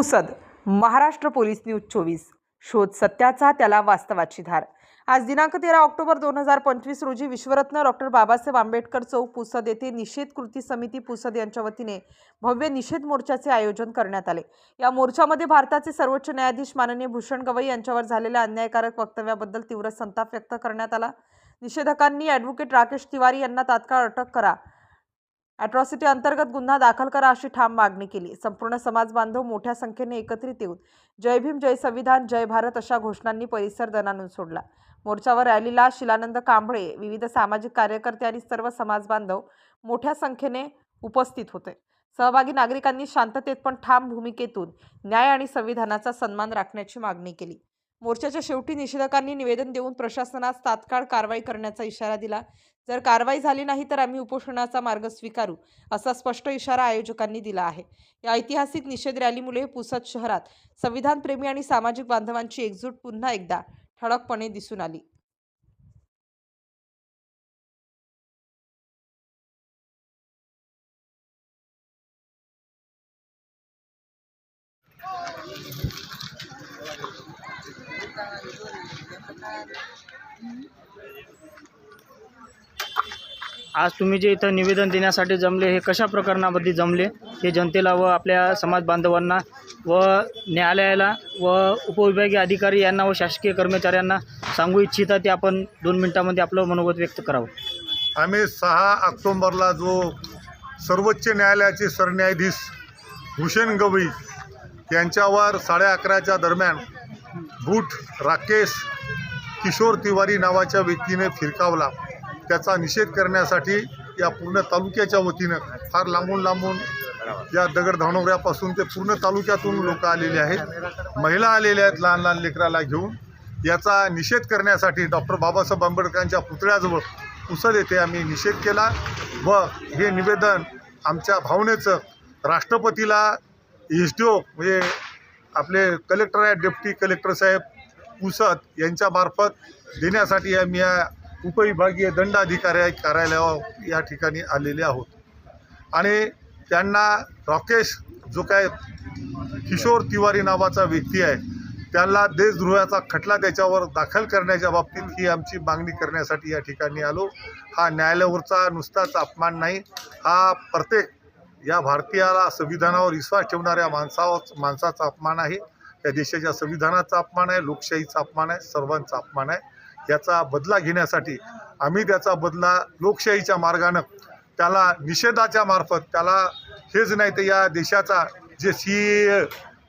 Pusad Maharashtra police news चोवीस. शोध सत्याचा त्याला वास्तवाची धार. आज दिनांक तेरा ऑक्टोबर दोन हजार पंचवीस रोजी विश्वरत्न डॉक्टर बाबासाहेब आंबेडकर चौक पुसद येथे निषेध कृती समिती पुसद यांच्या वतीने भव्य निषेध मोर्चाचे आयोजन करण्यात आले. या मोर्चामध्ये भारताचे सर्वोच्च न्यायाधीश माननीय भूषण गवई यांच्यावर झालेल्या अन्यायकारक वक्तव्याबद्दल तीव्र संताप व्यक्त करण्यात आला. निषेधकांनी ॲडव्होकेट राकेश तिवारी यांना तात्काळ अटक करा. अॅट्रॉसिटी अंतर्गत गुन्हा दाखल करा अशी ठाम मागणी केली. संपूर्ण समाज बांधव मोठ्या संख्येने एकत्रित येऊन जय भीम जय संविधान जय भारत अशा घोषणांनी परिसर दणानून सोडला. मोर्चावर रॅलीला शिलानंद कांबळे विविध सामाजिक कार्यकर्ते आणि सर्व समाज बांधव मोठ्या संख्येने उपस्थित होते. सहभागी नागरिकांनी शांततेत पण ठाम भूमिकेतून न्याय आणि संविधानाचा सन्मान राखण्याची मागणी केली. मोर्चाच्या शेवटी निषेधकांनी निवेदन देऊन प्रशासनास तात्काळ कारवाई करण्याचा इशारा दिला. जर कारवाई झाली नाही तर आम्ही उपोषणाचा मार्ग स्वीकारू असा स्पष्ट इशारा आयोजकांनी दिला आहे. या ऐतिहासिक निषेध रॅलीमुळे पुसद शहरात संविधानप्रेमी आणि सामाजिक बांधवांची एकजूट पुन्हा एकदा ठळकपणे दिसून आली. आज तुम्ही जे इथं निवेदन देण्यासाठी जमले हे कशा प्रकरणामध्ये जमले हे जनतेला व आपल्या समाज बांधवांना व न्यायालयाला व उपविभागीय अधिकारी यांना व शासकीय कर्मचाऱ्यांना सांगू इच्छिता ते आपण दोन मिनटामध्ये आपलं मनोगत व्यक्त करावं. आम्ही सहा ऑक्टोंबरला जो सर्वोच्च न्यायालयाचे सरन्यायाधीश भूषण गवई यांच्यावर साडे अकराच्या दरम्यान बूट राकेश किशोर तिवारी नावाच्या व्यक्तीने फिरकावला. त्याचा निषेध करण्यासाठी या पूर्ण तालुक्याच्या वतीनं फार लांबून लांबून या दगड धावणवऱ्यापासून ते पूर्ण तालुक्यातून लोक आलेले आहेत. महिला आलेल्या आहेत लहान लहान लेकराला घेऊन. याचा निषेध करण्यासाठी डॉक्टर बाबासाहेब आंबेडकरांच्या पुतळ्याजवळ पुसद येथे आम्ही निषेध केला व हे निवेदन आमच्या भावनेचं राष्ट्रपतीला एस डी ओ म्हणजे आपले कलेक्टर आहेत डेप्टी कलेक्टर साहेब पुसद यांच्यामार्फत देण्यासाठी आम्ही या उपविभागीय दंडाधिकारी कार्यालयावर या ठिकाणी आलेले आहोत. आणि त्यांना राकेश जो काय किशोर तिवारी नावाचा व्यक्ती आहे त्याला देशद्रोहाचा खटला त्याच्यावर दाखल करण्याच्या बाबतीत ही आमची मागणी करण्यासाठी या ठिकाणी आलो. हा न्यायालयावरचा नुसताच अपमान नाही हा प्रत्येक या भारतीयाला संविधानावर विश्वास ठेवणाऱ्या माणसावर माणसाचा अपमान आहे. या देशाच्या संविधानाचा अपमान आहे लोकशाहीचा अपमान आहे सर्वांचा अपमान आहे. याचा बदला घेण्यासाठी आम्ही त्याचा बदला लोकशाहीच्या मार्गानं त्याला निषेधाच्या मार्फत त्याला हेच नाही तर या देशाचा जे सी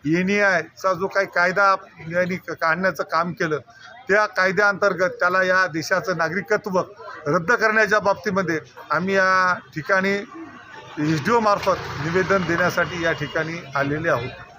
एन ई आयचा जो काही कायदा यांनी काढण्याचं काम केलं त्या कायद्याअंतर्गत त्याला या देशाचं नागरिकत्व रद्द करण्याच्या बाबतीमध्ये आम्ही या ठिकाणी एस डी ओमार्फत निवेदन देण्यासाठी या ठिकाणी आलेले आहोत.